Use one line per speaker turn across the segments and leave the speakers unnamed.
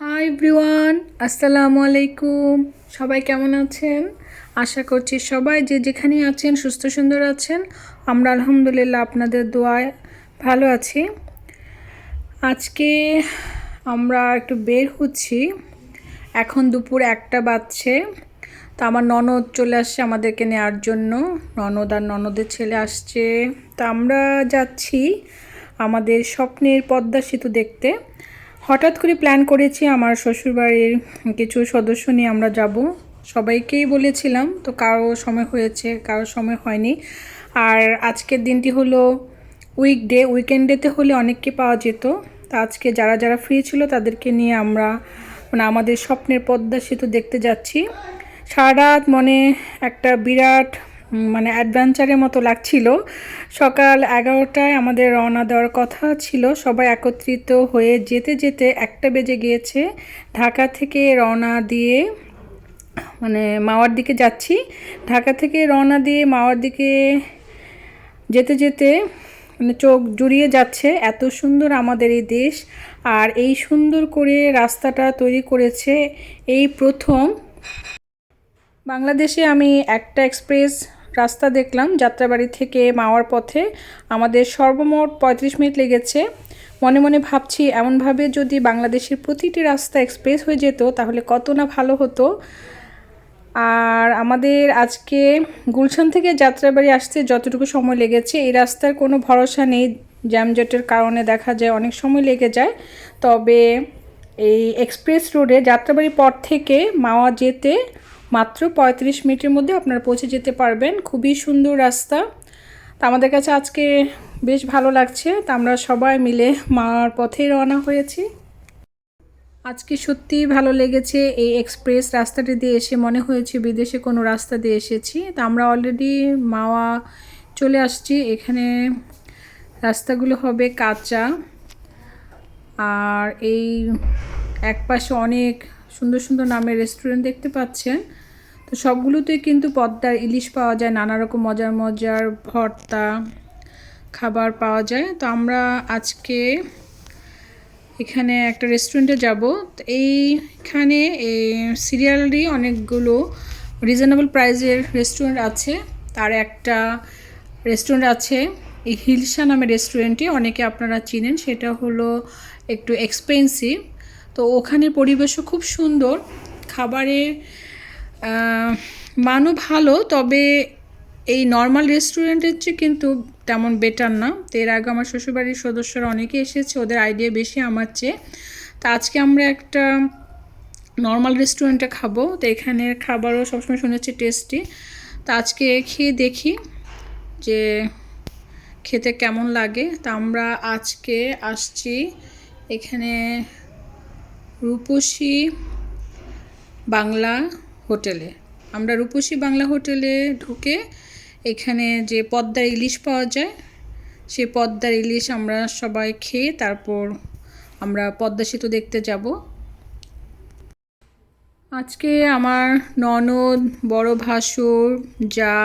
High ব্রিওয়ান আসসালামু আলাইকুম। সবাই কেমন আছেন? আশা করছি সবাই যে যেখানে আছেন, সুস্থ সুন্দর আছেন, আমরা আলহামদুলিল্লাহ আপনাদের দোয়ায় ভালো আছি। আজকে আমরা একটু বের হচ্ছি। এখন দুপুর একটা বাজছে। তা আমার ননদ চলে আসছে আমাদেরকে নেওয়ার জন্য। ননদ আর ননদের ছেলে আসছে। তা আমরা যাচ্ছি আমাদের স্বপ্নের পদ্মা সেতু দেখতে। হঠাৎ করে প্ল্যান করেছি আমার শ্বশুরবাড়ির কিছু সদস্য নিয়ে আমরা যাব। সবাইকেই বলেছিলাম, তো কারও সময় হয়েছে, কারও সময় হয়নি। আর আজকের দিনটি হলো উইকডে উইকেন্ডেতে হলে অনেককে পাওয়া যেত। তা আজকে যারা যারা ফ্রি ছিল তাদেরকে নিয়ে আমরা মানে আমাদের স্বপ্নের পদ্মা সেতু দেখতে যাচ্ছি। সারা রাত মনে একটা বিরাট মানে অ্যাডভেঞ্চারের মতো লাগছিল। সকাল এগারোটায় আমাদের রওনা দেওয়ার কথা ছিল। সবাই একত্রিত হয়ে যেতে যেতে একটা বেজে গিয়েছে। ঢাকা থেকে রওনা দিয়ে মানে মাওয়ার দিকে যাচ্ছি। ঢাকা থেকে রওনা দিয়ে মাওয়ার দিকে যেতে যেতে মানে চোখ জুড়িয়ে যাচ্ছে এত সুন্দর আমাদের এই দেশ। আর এই সুন্দর করে রাস্তাটা তৈরি করেছে এই প্রথম। বাংলাদেশে আমি একটা এক্সপ্রেস রাস্তা দেখলাম, যাত্রাবাড়ি থেকে মাওয়ার পথে। আমাদের সর্বমোট পঁয়ত্রিশ মিনিট লেগেছে। মনে মনে ভাবছি, এমনভাবে যদি বাংলাদেশের প্রতিটি রাস্তা এক্সপ্রেস হয়ে যেত, তাহলে কত না ভালো হতো। আর আমাদের আজকে গুলশান থেকে যাত্রাবাড়ি আসতে যতটুকু সময় লেগেছে, এই রাস্তার কোনো ভরসা নেই। জ্যামজটের কারণে দেখা যায় অনেক সময় লেগে যায়। তবে এই এক্সপ্রেস রোডে যাত্রাবাড়ির পর থেকে মাওয়া যেতে মাত্র পঁয়ত্রিশ মিনিটের মধ্যে আপনারা পৌঁছে যেতে পারবেন। খুবই সুন্দর রাস্তা। তা আমাদের কাছে আজকে বেশ ভালো লাগছে। তা আমরা সবাই মিলে মাওয়ার পথেই রওনা হয়েছি। আজকে সত্যিই ভালো লেগেছে এই এক্সপ্রেস রাস্তাটি দিয়ে এসে। মনে হয়েছে বিদেশে কোনো রাস্তা দিয়ে এসেছি। তা আমরা অলরেডি মাওয়া চলে আসছি। এখানে রাস্তাগুলো হবে কাঁচা। আর এই একপাশে অনেক সুন্দর সুন্দর নামের রেস্টুরেন্ট দেখতে পাচ্ছেন। তো সবগুলোতেই কিন্তু পদ্মার ইলিশ পাওয়া যায় নানা রকম মজার মজার ভর্তা খাবার পাওয়া যায়। তো আমরা আজকে এখানে একটা রেস্টুরেন্টে যাব। এইখানে সিরিয়ালি অনেকগুলো রিজনেবল প্রাইজের রেস্টুরেন্ট আছে। তার একটা রেস্টুরেন্ট আছে, এই হিলসা নামের রেস্টুরেন্টটি অনেকে আপনারা চিনেন, সেটা হলো একটু এক্সপেন্সিভ তো ওখানে পরিবেশও খুব সুন্দর। খাবারের মানও ভালো, তবে এই নর্মাল রেস্টুরেন্টের চেয়ে কিন্তু তেমন বেটার না। তো এর আগে আমার শ্বশুরবাড়ির সদস্যরা অনেকে এসেছে, ওদের আইডিয়া বেশি আমার চেয়ে। তো আজকে আমরা একটা নর্মাল রেস্টুরেন্টে খাব। তো এখানের খাবারও সবসময় শুনেছি টেস্টি তো আজকে খেয়ে দেখি যে খেতে কেমন লাগে। তা আমরা আজকে আসছি এখানে রূপসী বাংলা হোটেলে। আমরা রূপসী বাংলা হোটেলে ঢুকে এখানে যে পদ্মার ইলিশ পাওয়া যায় সেই পদ্মার ইলিশ আমরা সবাই খেয়ে তারপর আমরা পদ্মা সেতু দেখতে যাব। আজকে আমার ননদ, বড় ভাসুর, যা,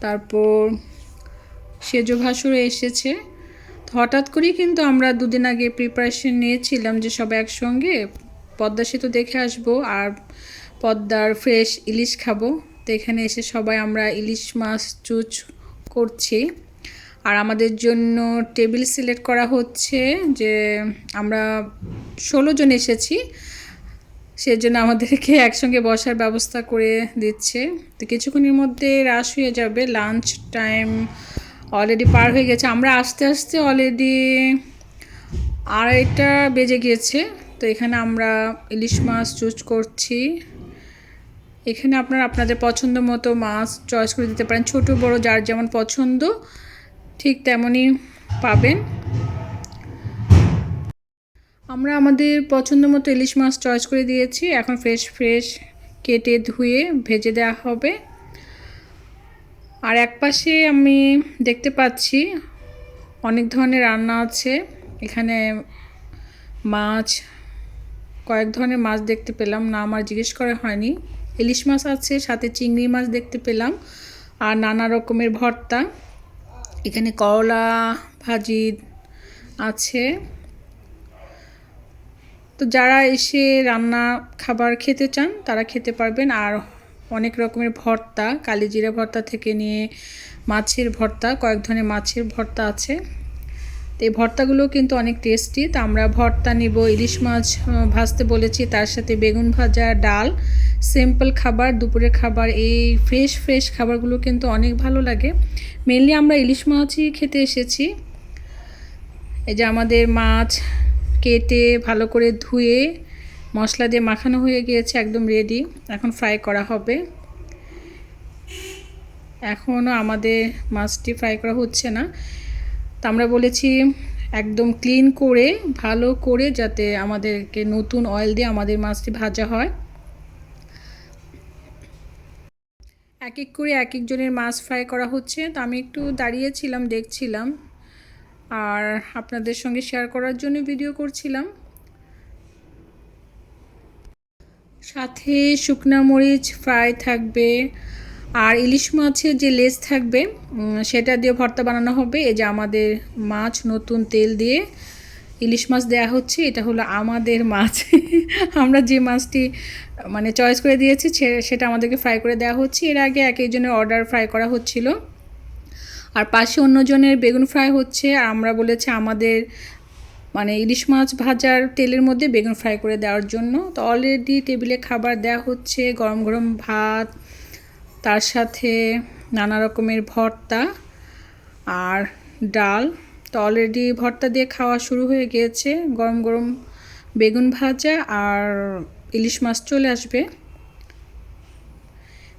তারপর সেজ ভাসুর এসেছে। হঠাৎ করেই কিন্তু আমরা দুদিন আগে প্রিপারেশন নিয়েছিলাম যে সবাই একসঙ্গে পদ্মা সেতু দেখে আসব। আর পদ্মার ফ্রেশ ইলিশ খাব। তো এখানে এসে সবাই আমরা ইলিশ মাছ চুচ করছি। আর আমাদের জন্য টেবিল সিলেক্ট করা হচ্ছে যে আমরা ষোলো জন এসেছি। সেজন্য আমাদেরকে একসঙ্গে বসার ব্যবস্থা করে দিচ্ছে। তো কিছুক্ষণের মধ্যে রাশ হয়ে যাবে। লাঞ্চ টাইম অলরেডি পার হয়ে গেছে। আমরা আস্তে আস্তে অলরেডি আড়াইটা বেজে গিয়েছে। তো এখানে আমরা ইলিশ মাছ চুজ করছি। এখানে আপনারা আপনাদের পছন্দ মতো মাছ চয়েস করে দিতে পারেন। ছোট, বড়, যার যেমন পছন্দ, ঠিক তেমনই পাবেন। আমরা আমাদের পছন্দ মতো ইলিশ মাছ চয়েস করে দিয়েছি। এখন ফ্রেশ ফ্রেশ কেটে ধুয়ে ভেজে দেওয়া হবে। আর একপাশে আমি দেখতে পাচ্ছি অনেক ধরনের রান্না আছে। এখানে মাছ, কয়েক ধরনের মাছ দেখতে পেলাম। না আমার জিজ্ঞেস করা হয়নি। ইলিশ মাছ আছে, সাথে চিংড়ি মাছ দেখতে পেলাম, আর নানা রকমের ভর্তা। এখানে করলা ভাজি আছে। তো যারা এসে রান্না খাবার খেতে চান, তারা খেতে পারবেন। আর অনেক রকমের ভর্তা, কালিজিরা ভর্তা থেকে নিয়ে মাছের ভর্তা, কয়েক ধরনের মাছের ভর্তা আছে। তো এই ভর্তাগুলো কিন্তু অনেক টেস্টি তো আমরা ভর্তা নিব, ইলিশ মাছ ভাজতে বলেছি, তার সাথে বেগুন ভাজা, ডাল সিম্পল খাবার, দুপুরের খাবার, এই ফ্রেশ ফ্রেশ খাবারগুলো কিন্তু অনেক ভালো লাগে। মেনলি আমরা ইলিশ মাছই খেতে এসেছি। এই যে আমাদের মাছ কেটে ভালো করে ধুয়ে, মশলা দিয়ে মাখানো হয়ে গিয়েছে, একদম রেডি এখন ফ্রাই করা হবে। এখনও আমাদের মাছটি ফ্রাই করা হচ্ছে না। তো আমরা বলেছি একদম ক্লিন করে, ভালো করে যাতে আমাদেরকে নতুন অয়েল দিয়ে আমাদের মাছটি ভাজা হয়। এক এক করে এক একজনের মাছ ফ্রাই করা হচ্ছে। তো আমি একটু দাঁড়িয়েছিলাম, দেখছিলাম। আর আপনাদের সঙ্গে শেয়ার করার জন্য ভিডিও করছিলাম। সাথে শুকনা মরিচ ফ্রাই থাকবে। আর ইলিশ মাছের যে লেজ থাকবে সেটা দিয়ে ভর্তা বানানো হবে। এই যে আমাদের মাছ, নতুন তেল দিয়ে ইলিশ মাছ দেয়া হচ্ছে, এটা হলো আমাদের মাছ। আমরা যে মাছটি মানে চয়েস করে দিয়েছি সেটা আমাদেরকে ফ্রাই করে দেওয়া হচ্ছে। এর আগে এক একজনের অর্ডার ফ্রাই করা হচ্ছিল। আর পাশে অন্যজনের বেগুন ফ্রাই হচ্ছে। আর আমরা বলেছি আমাদের মানে ইলিশ মাছ ভাজার তেলের মধ্যে বেগুন ফ্রাই করে দেওয়ার জন্য। তো অলরেডি টেবিলে খাবার দেওয়া হচ্ছে, গরম গরম ভাত তার সাথে নানা রকমের ভর্তা আর ডাল। তো অলরেডি ভর্তা দিয়ে খাওয়া শুরু হয়ে গিয়েছে। গরম গরম বেগুন ভাজা আর ইলিশ মাছ চলে আসবে।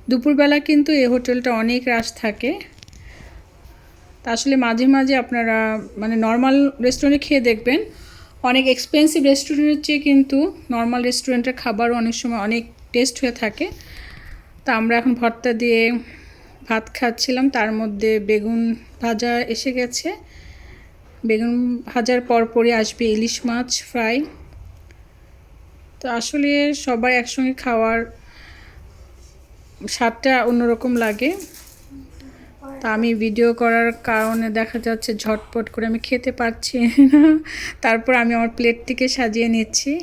দুপুরবেলা কিন্তু এই হোটেলটা অনেক রাশ থাকে। তা আসলে মাঝে মাঝে আপনারা মানে নর্মাল রেস্টুরেন্টে খেয়ে দেখবেন। অনেক এক্সপেন্সিভ রেস্টুরেন্টের চেয়ে কিন্তু নর্মাল রেস্টুরেন্টের খাবারও অনেক সময় অনেক টেস্ট হয়ে থাকে। তা আমরা এখন ভর্তা দিয়ে ভাত খাচ্ছিলাম। তার মধ্যে বেগুন ভাজা এসে গেছে। বেগুন ভাজার পর পরপরই আসবে ইলিশ মাছ ফ্রাই। তো আসলে সবাই একসঙ্গে খাওয়ার স্বাদটা অন্যরকম লাগে। তা আমি ভিডিও করার কারণে দেখা যাচ্ছে ঝটপট করে আমি খেতে পারছি না। তারপর আমি আমার প্লেটটিকে সাজিয়ে নিচ্ছি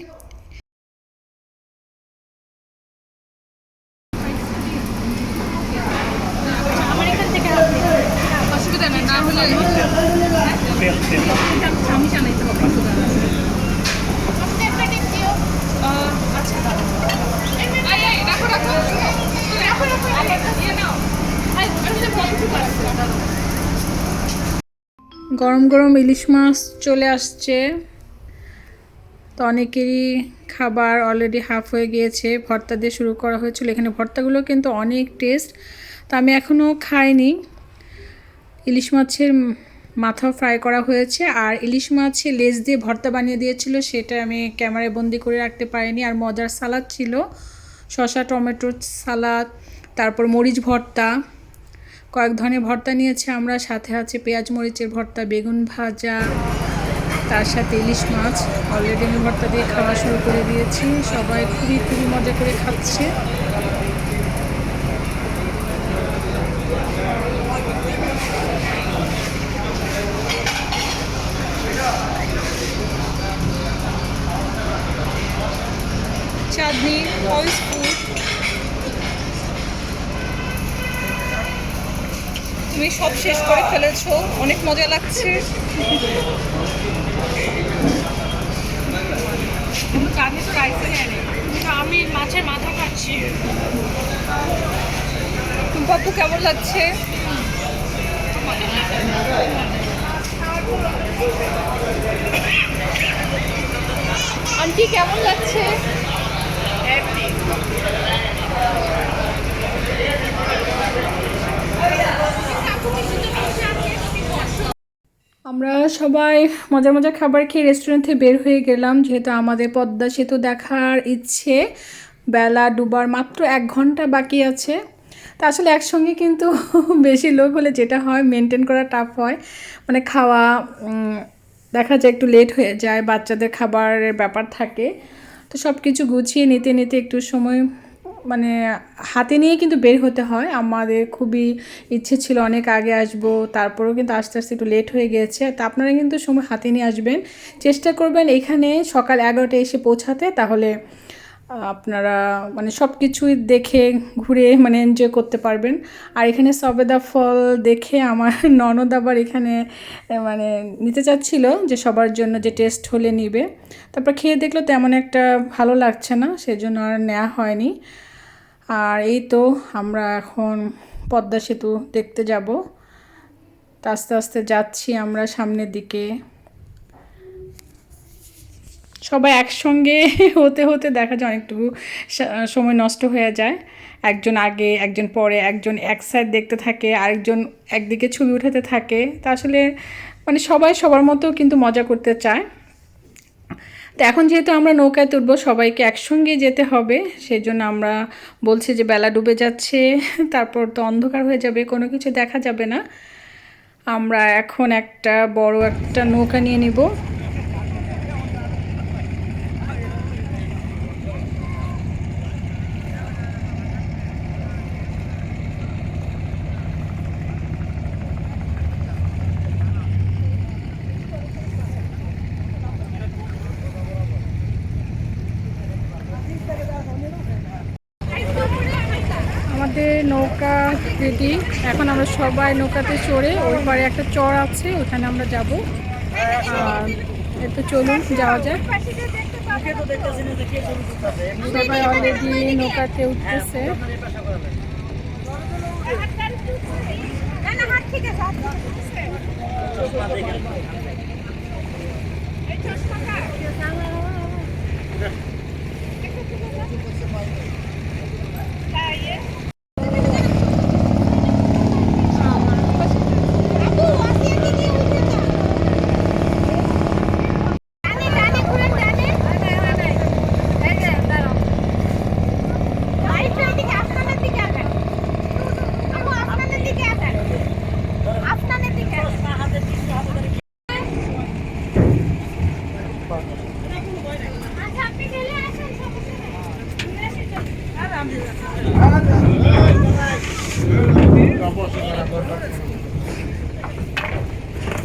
অসুবিধা নেই না হলে
আমি জানাইতে হবে
এই, এই, রাখো রাখো রাখো রাখো ইয়ে নাও এই, আমি তো বলতে পারছি না।
গরম গরম ইলিশ মাছ চলে আসছে। তো অনেকেরই খাবার অলরেডি হাফ হয়ে গিয়েছে, ভর্তা দিয়ে শুরু করা হয়েছিল। এখানে ভর্তাগুলো কিন্তু অনেক টেস্ট তো আমি এখনও খাইনি। ইলিশ মাছের মাথাও ফ্রাই করা হয়েছে। আর ইলিশ মাছের লেজ দিয়ে ভর্তা বানিয়ে দিয়েছিল, সেটা আমি ক্যামেরায় বন্দি করে রাখতে পারিনি। আর মজার সালাদ ছিল, শসা টমেটোর সালাদ, তারপর মরিচ ভর্তা। কয়েক ধরনের ভর্তা নিয়েছি, আমরা সাথে আছে পেঁয়াজ, মরিচের ভর্তা, বেগুন ভাজা, তার সাথে ইলিশ মাছ। অলরেডি আমি ভর্তা দিয়ে খাওয়া শুরু করে দিয়েছি। সবাই খুবই খুবই মজা করে খাচ্ছে। চাঁদনি ফুড তুমি সব শেষ করে ফেলেছো। অনেক মজা লাগছে।
চাটনি তো রাইসে আমি মাছের মাথা খাচ্ছি।
বাপু কেমন লাগছে? আন্টি কেমন লাগছে? আমরা সবাই মজার মজার খাবার খেয়ে রেস্টুরেন্ট থেকে বের হয়ে গেলাম, যেহেতু আমাদের পদ্মা সেতু দেখার ইচ্ছে। বেলা ডুবার মাত্র এক ঘণ্টা বাকি আছে। তা আসলে একসঙ্গে কিন্তু বেশি লোক হলে যেটা হয় মেনটেন করা টাফ হয়। মানে খাওয়া দেখা যায় একটু লেট হয়ে যায়, বাচ্চাদের খাবারের ব্যাপার থাকে। তো সব কিছু গুছিয়ে নিতে নিতে একটু সময় মানে হাতে নিয়ে কিন্তু বের হতে হয়। আমাদের খুবই ইচ্ছে ছিল অনেক আগে আসব, তারপরেও কিন্তু আস্তে আস্তে একটু লেট হয়ে গিয়েছে তা আপনারা কিন্তু সময় হাতে নিয়ে আসবেন। চেষ্টা করবেন এখানে সকাল এগারোটায় এসে পৌঁছাতে, তাহলে আপনারা মানে সব কিছুই দেখে, ঘুরে মানে এনজয় করতে পারবেন। আর এখানে সবেদা ফল দেখে আমার ননদ আবার এখানে মানে নিতে চাচ্ছিল যে সবার জন্য যে টেস্ট হলে নিবে। তারপর খেয়ে দেখল তেমন একটা ভালো লাগছে না, সেজন্য আর নেওয়া হয়নি। আর এই তো আমরা এখন পদ্মা সেতু দেখতে যাব। আস্তে আস্তে যাচ্ছি আমরা সামনের দিকে। সবাই একসঙ্গে হতে হতে দেখা যায় অনেকটুকু সময় নষ্ট হয়ে যায়। একজন আগে, একজন পরে, একজন এক সাইড দেখতে থাকে, আরেকজন একদিকে ছবি উঠাতে থাকে। তা আসলে মানে সবাই সবার মতো কিন্তু মজা করতে চায়। তো এখন যেহেতু আমরা নৌকায় তুলবো সবাইকে একসঙ্গে যেতে হবে। সেই জন্য আমরা বলছি যে বেলা ডুবে যাচ্ছে, তারপর তো অন্ধকার হয়ে যাবে, কোনো কিছু দেখা যাবে না। আমরা এখন একটা বড় একটা নৌকা নিয়ে নিব আমাদের রেডি। এখন আমরা সবাই নৌকাতে চড়ে ওই পারে একটা চর আছে ওখানে আমরা যাব। একটু চলুন, যাওয়া যায় সবাই অলরেডি নৌকাতে উঠতেছে।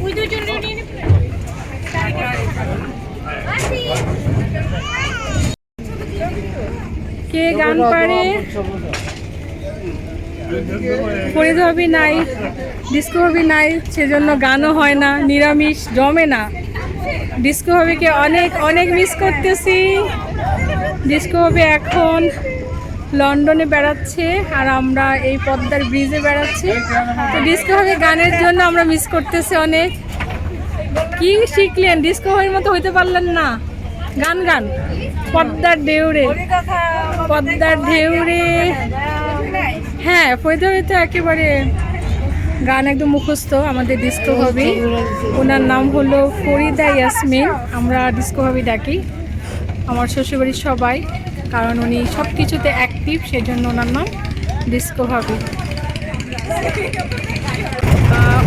ওই দুজন নিয়ে নিয়ে
কে গান পারে ফরিদ হবি নাই ডিস্কো হবি নাই, সেজন্য গানও হয় না, নিরামিষ, জমে না। ডিস্কো হবিকে অনেক অনেক মিস করতেছি। ডিস্কো হবি এখন লন্ডনে বেড়াচ্ছে, আর আমরা এই পদ্মার ব্রিজে বেড়াচ্ছি। তো ডিস্কো হবি গানের জন্য আমরা মিস করতেছি অনেক। কি শিখলেন? ডিস্কো হবির মতো হইতে পারলেন না। গান গান। পদ্মার ঢেউরে। পদ্মার ঢেউরে। হ্যাঁ ফরিদ একেবারে গান একদম মুখস্থ, আমাদের ডিস্কো হবি ওনার নাম হলো ফরিদা ইয়াসমিন, আমরা ডিস্কো হবি ডাকি। আমার শ্বশুরবাড়ির সবাই, কারণ উনি সব কিছুতে অ্যাক্টিভ সেই জন্য ওনার নাম ডিস্কো হবি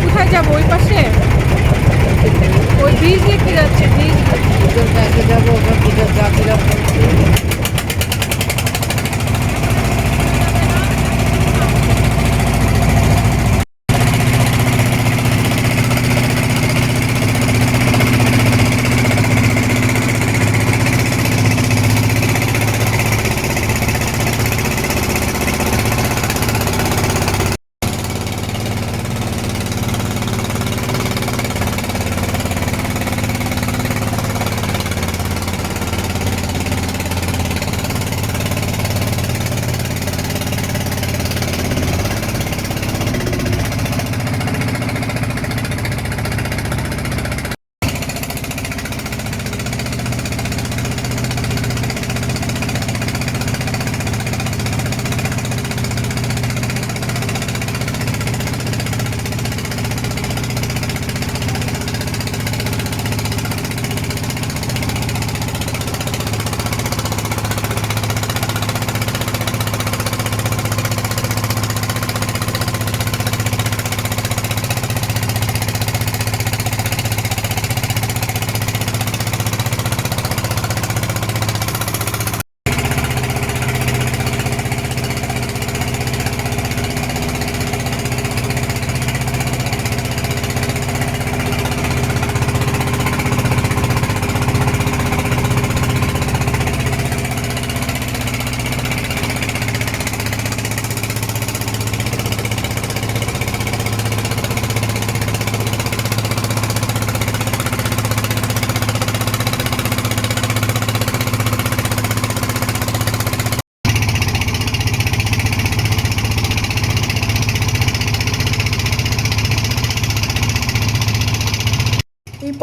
কোথায় যাব? ওই পাশে? ওই ব্রিজ দেখতে যাচ্ছে? ব্রিজ
যাব, ওখান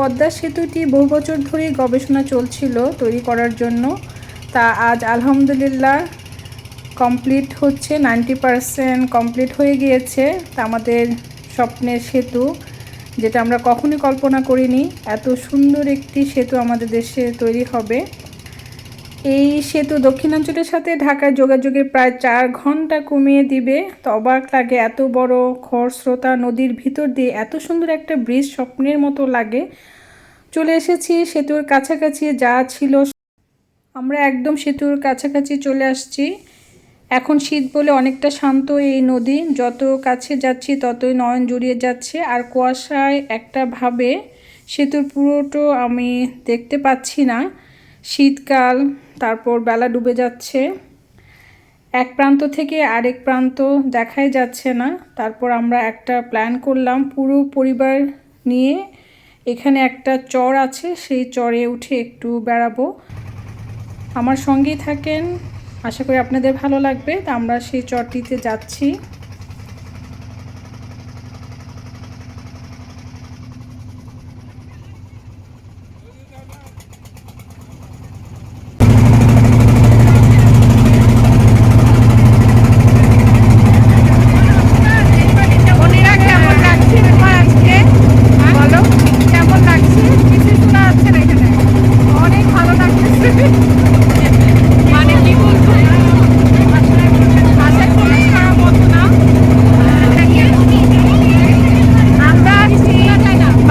পদ্মা সেতুটি বহু বছর ধরেই গবেষণা চলছিল তৈরি করার জন্য। তা আজ আলহামদুলিল্লাহ কমপ্লিট হচ্ছে নাইনটি পারসেন্ট কমপ্লিট হয়ে গিয়েছে। তা আমাদের স্বপ্নের সেতু, যেটা আমরা কখনই কল্পনা করিনি। এত সুন্দর একটি সেতু আমাদের দেশে তৈরি হবে। এই সেতু দক্ষিণাঞ্চলের সাথে ঢাকার যোগাযোগের প্রায় চার ঘণ্টা কমিয়ে দিবে। তো অবাক লাগে, এত বড় খরস্রোতা নদীর ভিতর দিয়ে, এত সুন্দর একটা ব্রিজ স্বপ্নের মতো লাগে। চলে এসেছি সেতুর কাছাকাছি, যা ছিল আমরা একদম সেতুর কাছাকাছি চলে আসছি। এখন শীত বলে অনেকটা শান্ত এই নদী। যত কাছে যাচ্ছি, ততই নয়ন জুড়িয়ে যাচ্ছে। আর কুয়াশায় একটা ভাবে সেতুর পুরোটো আমি দেখতে পাচ্ছি না। শীতকাল তারপর বেলা ডুবে যাচ্ছে। এক প্রান্ত থেকে আরেক প্রান্ত দেখাই যাচ্ছে না। তারপর আমরা একটা প্ল্যান করলাম পুরো পরিবার নিয়ে। এখানে একটা চর আছে, সেই চরে উঠে একটু বেড়াবো। আমার সঙ্গেই থাকেন। আশা করি আপনাদের ভালো লাগবে। তা আমরা সেই চরটিতে যাচ্ছি
মনিরা কেমন লাগছে তোমার আজকে বলো কেমন লাগছে কিছু শোনা যাচ্ছে না এখানে অনেক ভালো লাগতেছে মানে কি বলব ভাষায় প্রকাশ করার মতো না আমরা আছি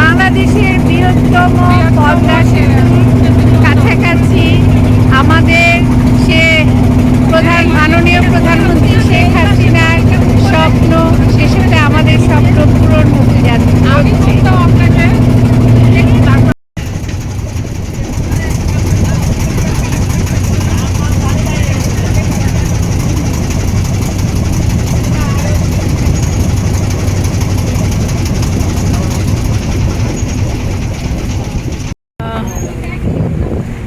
বাংলাদেশের বৃহত্তম পদ্মা সেতুর কাছাকাছি আমাদের সে প্রধান মাননীয় প্রধানমন্ত্রী শেখ হাসিনার স্বপ্ন সে সাথে আমাদের স্বপ্ন পূরণ হতে যাচ্ছে হচ্ছে।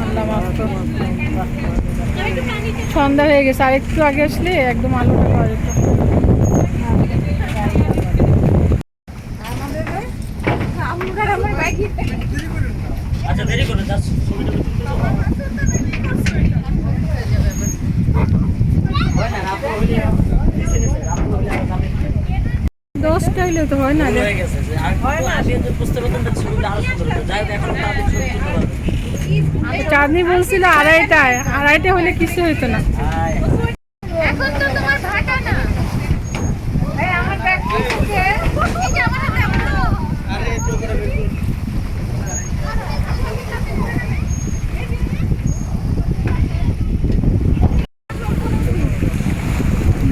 আল্লাহ মাফ করো। সন্ধ্যা আর একটু আগে আসলে একদম আলোটা পাওয়া যেত।
আচ্ছা দেরি করে যাচ্ছ হয়
দশটা হইলে তো হয় না। রে।
গেছে আর হয় না। বুঝতে পারতাম ছবিটা আরও সুন্দর যাই হোক এখন তাদের ছবি তুলতে পারব
চাঁদনি বলছিল আড়াইটায়। আড়াইটা হলে কিছু হইতো না।
হাই
এখন তো তোমার ভাটা না। আমার ব্যাগ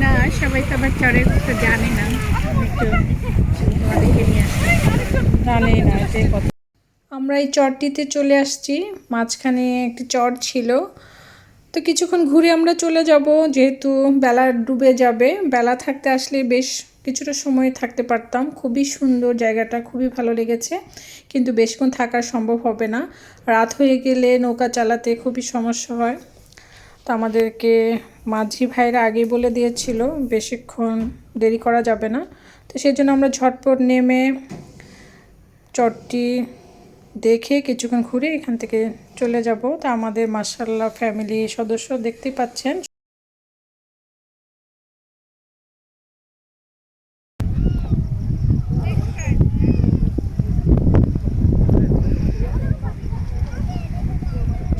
না সবাই তো আবার চড়ে তো জানে না। একটু জানে না যে কত আমরা এই চরটিতে চলে আসছি। মাঝখানে একটি চর ছিল। তো কিছুক্ষণ ঘুরে আমরা চলে যাব, যেহেতু বেলা ডুবে যাবে। বেলা থাকতে আসলে বেশ কিছুটা সময় থাকতে পারতাম। খুবই সুন্দর জায়গাটা, খুবই ভালো লেগেছে। কিন্তু বেশিক্ষণ থাকা সম্ভব হবে না। রাত হয়ে গেলে নৌকা চালাতে খুবই সমস্যা হয়। তো আমাদেরকে মাঝি ভাইরা আগেই বলে দিয়েছিল, বেশিক্ষণ দেরি করা যাবে না। তো সেই জন্য আমরা ঝটপট নেমে চটটি দেখে কিছুক্ষণ ঘুরে এখান থেকে চলে যাব। তা আমাদের মার্শাল্লাহ ফ্যামিলি সদস্য দেখতে পাচ্ছেন।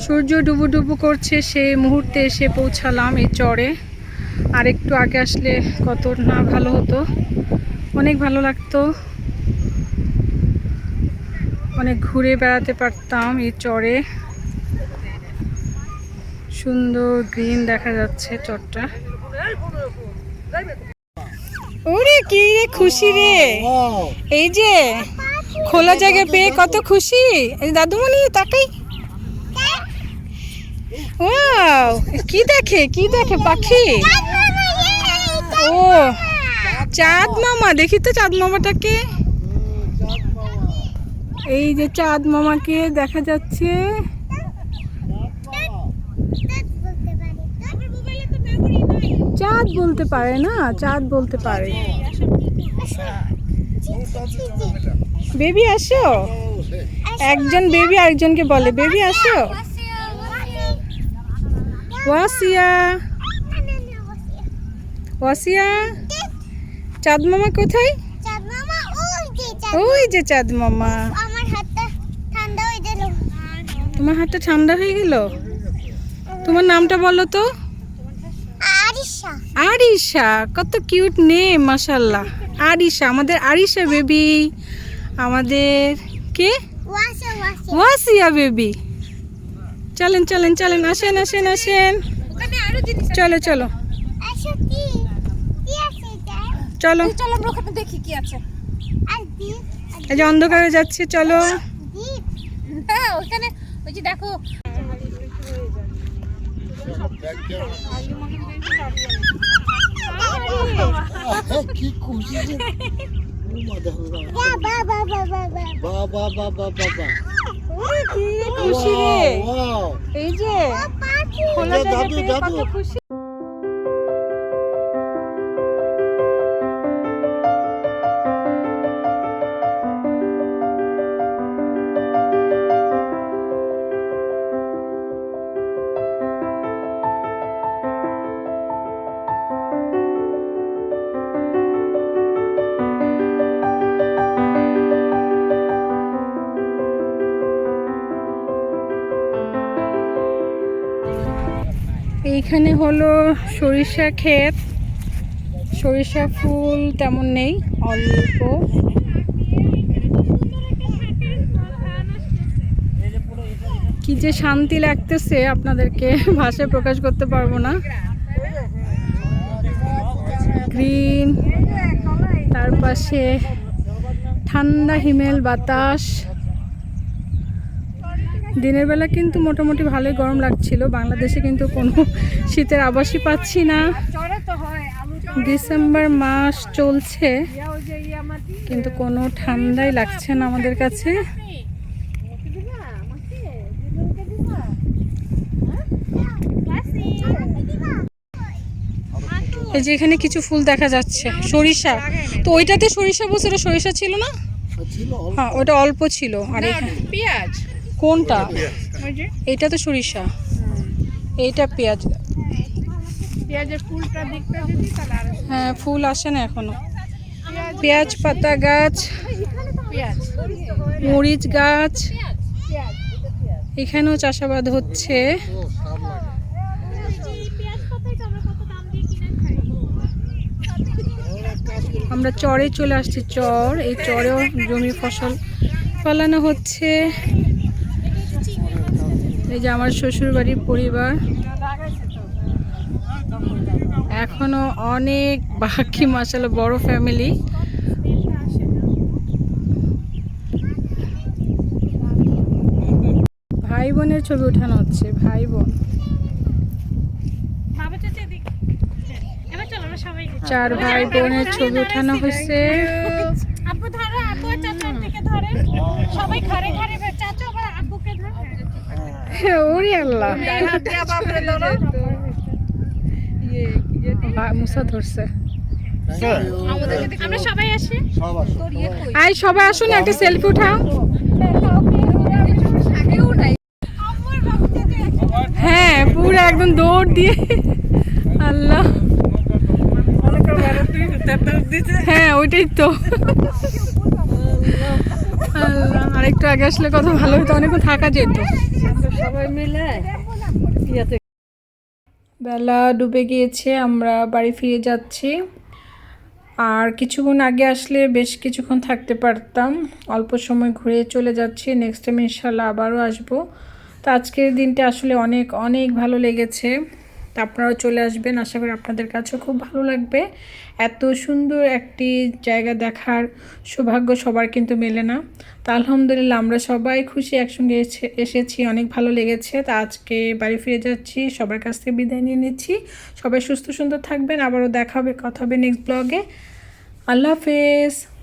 সূর্য ডুবু ডুবু করছে সেই মুহূর্তে এসে পৌঁছালাম এই চরে। আর একটু আগে আসলে কত না ভালো হতো। অনেক ভালো লাগতো। অনেক ঘুরে বেড়াতে পারতাম এই চরে। সুন্দর গ্রিন দেখা যাচ্ছে চরটা। ওরে, কি রে, খুশি রে। এই যে, খোলা জায়গা পেয়ে কত খুশি। দাদুমণি, তাকাই। ওয়াও, কি দেখে কি দেখে, পাখি? ও, চাঁদ মামা, দেখি তো চাঁদ মামাটাকে। এই যে চাঁদ মামাকে দেখা যাচ্ছে। চাঁদ বলতে পারে না চাঁদ বলতে পারে। বেবি আসো। একজন বেবি আরেকজনকে বলে। বেবি আসো। ওয়াসিয়া। ওয়াসিয়া চাঁদ মামা কোথায়? ওই যে চাঁদ মামা
আমার হাতটা ঠান্ডা হয়ে গেল
তোমার হাতটা ঠান্ডা হয়ে গেল? তোমার নামটা বলো তো।
আরিশা।
আরিশা কত কিউট নেম মাশাল্লাহ আরিশা আমাদের আরিশা বেবি। আমাদের কে?
ওয়াসে ওয়াসে
ওয়াসিয়া বেবি। চলেন চলেন চলেন আসেন আসেন আসেন। চলো চলো। চলো।
চলো আমরা দেখি কি আছে।
এই যে অন্ধকারে যাচ্ছে চলো।
হ্যাঁ ওখানে করেছি দেখো।
কি খুশি
এই যে খুশি। হলো সরিষা ক্ষেত। সরিষা ফুল তেমন নেই, অল্প। কি যে শান্তি লাগতেছে আপনাদেরকে ভাষায় প্রকাশ করতে পারব না। গ্রিন তার পাশে ঠান্ডা হিমেল বাতাস। দিনের বেলা কিন্তু মোটামুটি ভালোই গরম লাগছিল। বাংলাদেশে কিন্তু কোনো শীতের আবাসই পাচ্ছি না।
হয়
ডিসেম্বর মাস চলছে কিন্তু কোনো ঠান্ডাই লাগছে না আমাদের কাছে। এই যে এখানে কিছু ফুল দেখা যাচ্ছে সরিষা। তো ওইটাতে সরিষা বছর সরিষা ছিল না? হ্যাঁ ওটা অল্প ছিল। আর এখানে
পেঁয়াজ।
কোনটা? এটা তো সরিষা। এইটা পেঁয়াজ।
পেঁয়াজের ফুলটা দেখতে যদি তাহলে আর
হ্যাঁ ফুল আসে না এখনও। পেঁয়াজ পাতা গাছ মরিচ গাছ। এখানেও চাষাবাদ হচ্ছে। আমরা চরে চলে আসছি চর। এই চরেও জমি ফসল ফলানো হচ্ছে। এই যে আমার শ্বশুর বাড়ির পরিবার। এখনও অনেক বাকি মাসালা বড় ফ্যামিলি। ভাই বোনের ছবি উঠানো হচ্ছে ভাই বোন চার ভাই বোনের ছবি উঠানো হয়েছে।
সবাই ঘরে ঘরে
ওরে আল্লাহ মুসা ধরছে।
আমরা সবাই আসি।
আই সবাই আসুন একটা সেলফি উঠাও। হ্যাঁ পুরো একদম দৌড় দিয়ে। আল্লাহ। হ্যাঁ ওইটাই তো। আল্লাহ আরেকটু আগে আসলে কত ভালো হতো অনেকক্ষণ থাকা যেত।
সবাই মিলে
বেলা ডুবে গিয়েছে, আমরা বাড়ি ফিরে যাচ্ছি। আর কিছুক্ষণ আগে আসলে বেশ কিছুক্ষণ থাকতে পারতাম। অল্প সময় ঘুরে চলে যাচ্ছি নেক্সট টাইম ইনশাল্লাহ আবারও আসব। তো আজকের দিনটা আসলে অনেক অনেক ভালো লেগেছে। তা আপনারাও চলে আসবেন। আশা করি আপনাদের কাছেও খুব ভালো লাগবে। এত সুন্দর একটি জায়গা দেখার সৌভাগ্য সবার কিন্তু মেলে না। তা আলহামদুলিল্লাহ আমরা সবাই খুশি একসঙ্গে এসে- এসেছি, অনেক ভালো লেগেছে। তা আজকে বাড়ি ফিরে যাচ্ছি, সবার কাছ থেকে বিদায় নিয়ে নিচ্ছি। সবাই সুস্থ সুন্দর থাকবেন। আবারও দেখা হবে, কথা হবে নেক্সট ব্লগে আল্লাহ হাফেজ।